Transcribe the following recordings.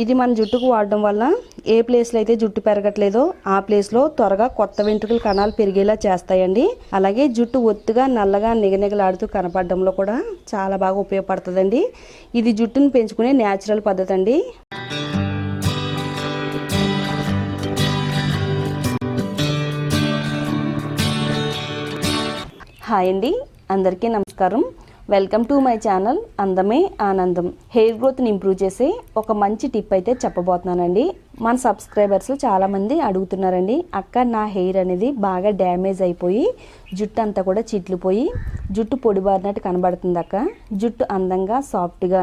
ఇది మన జుట్టుకు వాడడం వల్ల ఏ ప్లేస్లో అయితే జుట్టు పెరగట్లేదో ఆ ప్లేస్లో త్వరగా కొత్త వెంట్రుకల కణాలు పెరిగేలా చేస్తాయండి. అలాగే జుట్టు ఒత్తుగా నల్లగా నిగనిగలాడుతూ కనపడడంలో కూడా చాలా బాగా ఉపయోగపడుతుందండి. ఇది జుట్టును పెంచుకునే న్యాచురల్ పద్ధతి అండి హాయ్ అండి. అందరికీ నమస్కారం. వెల్కమ్ టు మై ఛానల్ అందమే ఆనందం. హెయిర్ గ్రోత్ని ఇంప్రూవ్ చేసే ఒక మంచి టిప్ అయితే చెప్పబోతున్నానండి. మన సబ్స్క్రైబర్స్ చాలామంది అడుగుతున్నారండి అక్క నా హెయిర్ అనేది బాగా డ్యామేజ్ అయిపోయి జుట్టు అంతా కూడా చిట్లిపోయి జుట్టు పొడిబారినట్టు కనబడుతుంది అక్క. జుట్టు అందంగా సాఫ్ట్గా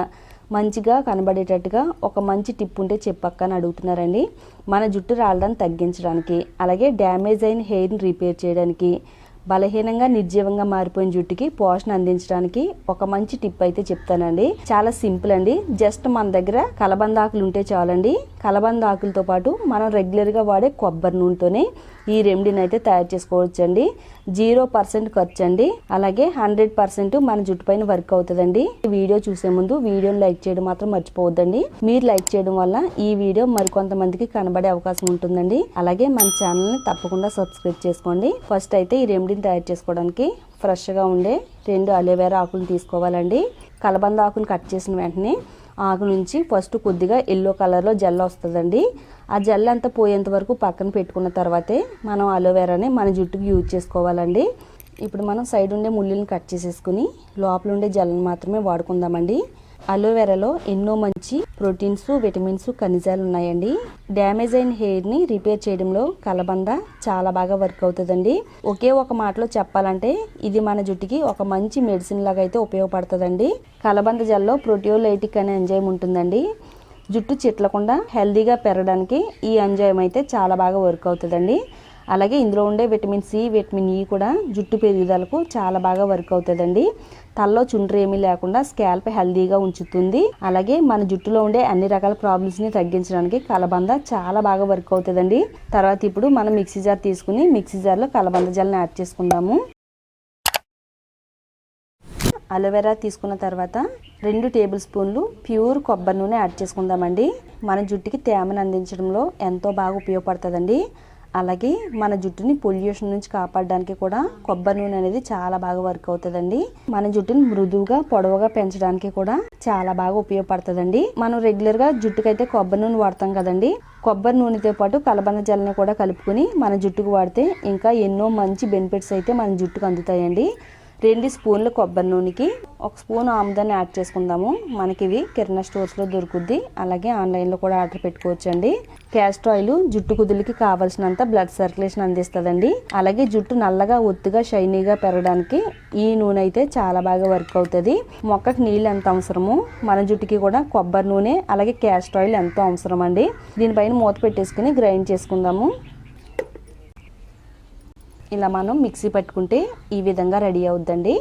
మంచిగా కనబడేటట్టుగా ఒక మంచి టిప్ ఉంటే చెప్పక్క అని అడుగుతున్నారండి. మన జుట్టు రాలడాన్ని తగ్గించడానికి అలాగే డ్యామేజ్ అయిన హెయిర్ని రిపేర్ చేయడానికి బలహీనంగా నిర్జీవంగా మారిపోయిన జుట్టుకి పోషణ అందించడానికి ఒక మంచి టిప్ అయితే చెప్తానండి. చాలా సింపుల్ అండి. జస్ట్ మన దగ్గర కలబంద ఆకులు ఉంటే చాలండి. కలబంద ఆకులతో పాటు మనం రెగ్యులర్గా వాడే కొబ్బరి నూనెతోనే ఈ రెమెడీని అయితే తయారు చేసుకోవచ్చు అండి జీరో పర్సెంట్ ఖర్చు అండి అలాగే హండ్రెడ్ పర్సెంట్ మన జుట్టు పైన వర్క్ అవుతుందండి. ఈ వీడియో చూసే ముందు వీడియోని లైక్ చేయడం మాత్రం మర్చిపోవద్దండి. మీరు లైక్ చేయడం వల్ల ఈ వీడియో మరికొంతమందికి కనబడే అవకాశం ఉంటుందండి. అలాగే మన ఛానల్ని తప్పకుండా సబ్స్క్రైబ్ చేసుకోండి. ఫస్ట్ అయితే ఈ రెమెడీని తయారు చేసుకోవడానికి ఫ్రెష్గా ఉండే రెండు అలోవెరా ఆకులు తీసుకోవాలండి. కలబంద ఆకులు కట్ చేసిన వెంటనే ఆకు నుంచి ఫస్ట్ కొద్దిగా ఎల్లో కలర్లో జెల్ వస్తుందండి. ఆ జెల్ అంతా పోయేంత వరకు పక్కన పెట్టుకున్న తర్వాతే మనం అలోవేరాని మన జుట్టుకి యూజ్ చేసుకోవాలండి. ఇప్పుడు మనం సైడ్ ఉండే ముళ్ళుని కట్ చేసేసుకుని లోపల ఉండే జెల్ని మాత్రమే వాడుకుందామండి. అలోవెరాలో ఎన్నో మంచి ప్రోటీన్స్ విటమిన్స్ ఖనిజాలు ఉన్నాయండి. డ్యామేజ్ అయిన హెయిర్ని రిపేర్ చేయడంలో కలబంద చాలా బాగా వర్క్ అవుతుందండి. ఒకే ఒక మాటలో చెప్పాలంటే ఇది మన జుట్టుకి ఒక మంచి మెడిసిన్ లాగా అయితే ఉపయోగపడుతుందండి. కలబంద జెల్లో ప్రోటియోలైటిక్ అనే ఎంజైమ్ ఉంటుందండి. జుట్టు చిట్లకుండా హెల్దీగా పెరగడానికి ఈ ఎంజాయం అయితే చాలా బాగా వర్క్ అవుతుందండి. అలాగే ఇందులో ఉండే విటమిన్ సి విటమిన్ ఈ కూడా జుట్టు పెరుగుదలకు చాలా బాగా వర్క్ అవుతుందండి. తలలో చుండ్రు ఏమీ లేకుండా స్కాల్ప్ హెల్దీగా ఉంచుతుంది. అలాగే మన జుట్టులో ఉండే అన్ని రకాల ప్రాబ్లమ్స్ని తగ్గించడానికి కలబంద చాలా బాగా వర్క్ అవుతుందండి. తర్వాత ఇప్పుడు మనం మిక్సీ జార్ తీసుకుని మిక్సీ జార్లో కలబంద జల్ని యాడ్ చేసుకుందాము. అలోవెరా తీసుకున్న తర్వాత రెండు టేబుల్ స్పూన్లు ప్యూర్ కొబ్బరి నూనె యాడ్ చేసుకుందామండి. మన జుట్టుకి తేమను అందించడంలో ఎంతో బాగా ఉపయోగపడుతుందండి. అలాగే మన జుట్టుని పొల్యూషన్ నుంచి కాపాడడానికి కూడా కొబ్బరి నూనె అనేది చాలా బాగా వర్క్ అవుతుందండి. మన జుట్టుని మృదువుగా పొడవుగా పెంచడానికి కూడా చాలా బాగా ఉపయోగపడుతుందండి. మనం రెగ్యులర్గా జుట్టుకైతే కొబ్బరి నూనె వాడతాం కదండి. కొబ్బరి నూనెతో పాటు కలబంద జల్ని కూడా కలుపుకొని మన జుట్టుకు వాడితే ఇంకా ఎన్నో మంచి బెనిఫిట్స్ అయితే మన జుట్టుకు అందుతాయండి. రెండు స్పూన్లు కొబ్బరి నూనెకి ఒక స్పూన్ ఆముదాన్ని యాడ్ చేసుకుందాము. మనకి ఇవి కిరణా స్టోర్స్లో దొరుకుద్ది. అలాగే ఆన్లైన్లో కూడా ఆర్డర్ పెట్టుకోవచ్చండి. క్యాస్టర్ ఆయిల్ జుట్టు కుదులకి కావాల్సినంత బ్లడ్ సర్క్యులేషన్ అందిస్తుందండి. అలాగే జుట్టు నల్లగా ఒత్తుగా షైనీగా పెరగడానికి ఈ నూనె అయితే చాలా బాగా వర్క్ అవుతుంది. మొక్కకి నీళ్ళు ఎంత అవసరము మన జుట్టుకి కూడా కొబ్బరి నూనె అలాగే క్యాస్టర్ ఆయిల్ ఎంతో అవసరం అండి దీనిపైన మూత పెట్టేసుకుని గ్రైండ్ చేసుకుందాము. ఇలా మనం మిక్సీ పట్టుకుంటే ఈ విధంగా రెడీ అవుద్దండి.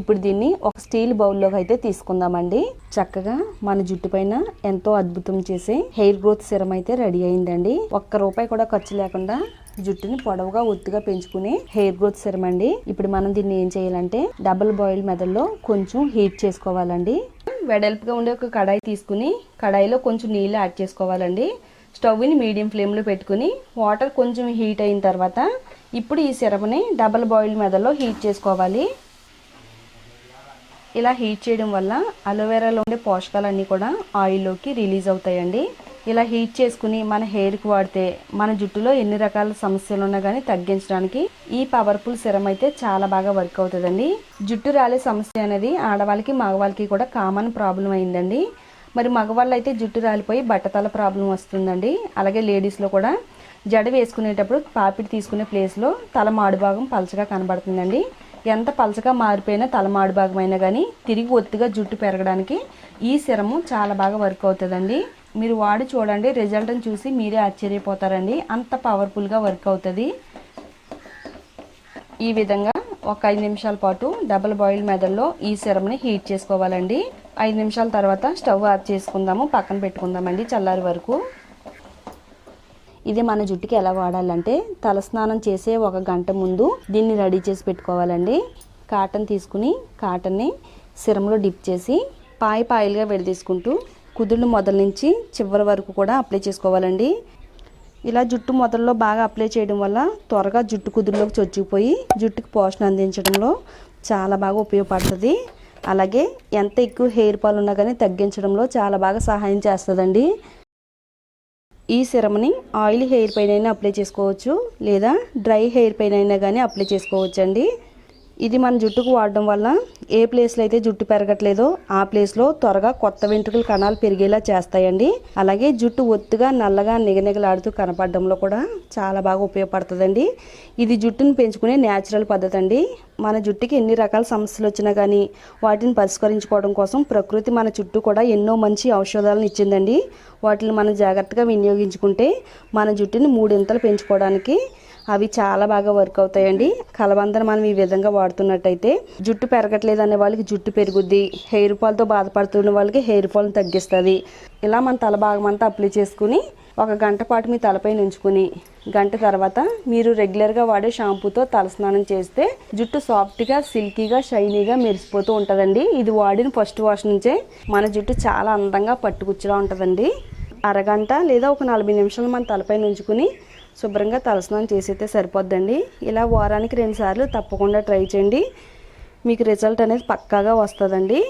ఇప్పుడు దీన్ని ఒక స్టీల్ బౌల్లోకి అయితే తీసుకుందామండి. చక్కగా మన జుట్టు పైన ఎంతో అద్భుతం చేసే హెయిర్ గ్రోత్ సిరం అయితే రెడీ అయిందండి. ఒక్క రూపాయి కూడా ఖర్చు లేకుండా జుట్టుని పొడవుగా ఒత్తుగా పెంచుకునే హెయిర్ గ్రోత్ సిరం అండి. ఇప్పుడు మనం దీన్ని ఏం చేయాలంటే డబుల్ బాయిల్ మెదడులో కొంచెం హీట్ చేసుకోవాలండి. వెడల్పుగా ఉండే ఒక కడాయి తీసుకుని కడాయిలో కొంచెం నీళ్ళు యాడ్ చేసుకోవాలండి. స్టవ్ని మీడియం ఫ్లేమ్లో పెట్టుకుని వాటర్ కొంచెం హీట్ అయిన తర్వాత ఇప్పుడు ఈ సిరప్ని డబల్ బాయిల్ మెదలో హీట్ చేసుకోవాలి. ఇలా హీట్ చేయడం వల్ల అలోవెరాలో ఉండే పోషకాలన్నీ కూడా ఆయిల్లోకి రిలీజ్ అవుతాయండి. ఇలా హీట్ చేసుకుని మన హెయిర్కి వాడితే మన జుట్టులో ఎన్ని రకాల సమస్యలు ఉన్నా కానీ తగ్గించడానికి ఈ పవర్ఫుల్ సిరం అయితే చాలా బాగా వర్క్ అవుతుందండి. జుట్టు రాలే సమస్య అనేది ఆడవాళ్ళకి మగవాళ్ళకి కూడా కామన్ ప్రాబ్లం అయిందండి. మరి మగవాళ్ళు అయితే జుట్టు రాలిపోయి బట్టతల ప్రాబ్లం వస్తుందండి. అలాగే లేడీస్లో కూడా జడ వేసుకునేటప్పుడు పాపిడి తీసుకునే ప్లేస్లో తల మాడు భాగం పలచగా కనబడుతుందండి. ఎంత పలచగా మారిపోయినా తల మాడు భాగం అయినా కానీ తిరిగి ఒత్తిగా జుట్టు పెరగడానికి ఈ సిరము చాలా బాగా వర్క్ అవుతుందండి. మీరు వాడి చూడండి రిజల్ట్ని చూసి మీరే ఆశ్చర్యపోతారండి. అంత పవర్ఫుల్గా వర్క్ అవుతుంది. ఈ విధంగా ఒక ఐదు నిమిషాల పాటు డబుల్ బాయిల్ మెదడులో ఈ సిరమ్ని హీట్ చేసుకోవాలండి. ఐదు నిమిషాల తర్వాత స్టవ్ ఆఫ్ చేసుకుందాము పక్కన పెట్టుకుందామండి చల్లారి వరకు. ఇది మన జుట్టుకి ఎలా వాడాలంటే తలస్నానం చేసే ఒక గంట ముందు దీన్ని రెడీ చేసి పెట్టుకోవాలండి. కాటన్ తీసుకుని కాటన్ని సిరంలో డిప్ చేసి పాయి పాయలుగా విడదీసుకుంటూ కుదుళ్ళు మొదల నుంచి చివరి వరకు కూడా అప్లై చేసుకోవాలండి. ఇలా జుట్టు మొదల్లో బాగా అప్లై చేయడం వల్ల త్వరగా జుట్టు కుదురులోకి చొచ్చుకుపోయి జుట్టుకు పోషణ అందించడంలో చాలా బాగా ఉపయోగపడుతుంది. అలాగే ఎంత ఎక్కువ హెయిర్ ఫాల్ ఉన్నా కానీ తగ్గించడంలో చాలా బాగా సహాయం చేస్తుందండి. ఈ సిరమ్ని ఆయిల్ హెయిర్ పైన అప్లై చేసుకోవచ్చు లేదా డ్రై హెయిర్ పైన అయినా కానీ అప్లై చేసుకోవచ్చు అండి ఇది మన జుట్టుకు వాడడం వల్ల ఏ ప్లేస్లో అయితే జుట్టు పెరగట్లేదో ఆ ప్లేస్లో త్వరగా కొత్త వెంట్రుకల కణాలు పెరిగేలా చేస్తాయండి. అలాగే జుట్టు ఒత్తుగా నల్లగా నిగనిగలాడుతూ కనపడడంలో కూడా చాలా బాగా ఉపయోగపడుతుందండి. ఇది జుట్టును పెంచుకునే న్యాచురల్ పద్ధతి అండి. మన జుట్టుకి ఎన్ని రకాల సమస్యలు వచ్చినా కానీ వాటిని పరిష్కరించుకోవడం కోసం ప్రకృతి మన చుట్టూ కూడా ఎన్నో మంచి ఔషధాలను ఇచ్చిందండి. వాటిని మనం జాగ్రత్తగా వినియోగించుకుంటే మన జుట్టుని మూడింతలు పెంచుకోవడానికి అవి చాలా బాగా వర్క్ అవుతాయండి. కలబందను మనం ఈ విధంగా వాడుతున్నట్టయితే జుట్టు పెరగట్లేదు అనే వాళ్ళకి జుట్టు పెరుగుద్ది. హెయిర్ ఫాల్తో బాధపడుతున్న వాళ్ళకి హెయిర్ ఫాల్ని తగ్గిస్తుంది. ఇలా మన తల భాగం అంతా అప్లై చేసుకుని ఒక గంట పాటు మీ తలపై ఉంచుకుని గంట తర్వాత మీరు రెగ్యులర్గా వాడే షాంపూతో తలస్నానం చేస్తే జుట్టు సాఫ్ట్గా సిల్కీగా షైనీగా మెరిసిపోతూ ఉంటుందండి. ఇది వాడిన ఫస్ట్ వాష్ నుంచే మన జుట్టు చాలా అందంగా పట్టుకుచ్చులా ఉంటుందండి. అరగంట లేదా ఒక నలభై నిమిషాలు మన తలపై ఉంచుకుని శుభ్రంగా తలస్నానం చేసైతే సరిపోద్దండి. ఇలా వారానికి రెండుసార్లు తప్పకుండా ట్రై చేయండి. మీకు రిజల్ట్ అనేది పక్కాగా వస్తుందండి.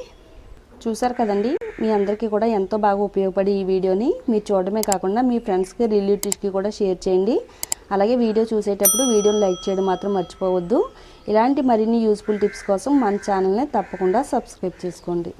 చూసారు కదండి మీ అందరికీ కూడా ఎంతో బాగా ఉపయోగపడి ఈ వీడియోని మీరు చూడడమే కాకుండా మీ ఫ్రెండ్స్కి రిలేటివ్స్కి కూడా షేర్ చేయండి. అలాగే వీడియో చూసేటప్పుడు వీడియోని లైక్ చేయడం మాత్రం మర్చిపోవద్దు. ఇలాంటి మరిన్ని యూస్ఫుల్ టిప్స్ కోసం మన ఛానల్ని తప్పకుండా సబ్స్క్రైబ్ చేసుకోండి.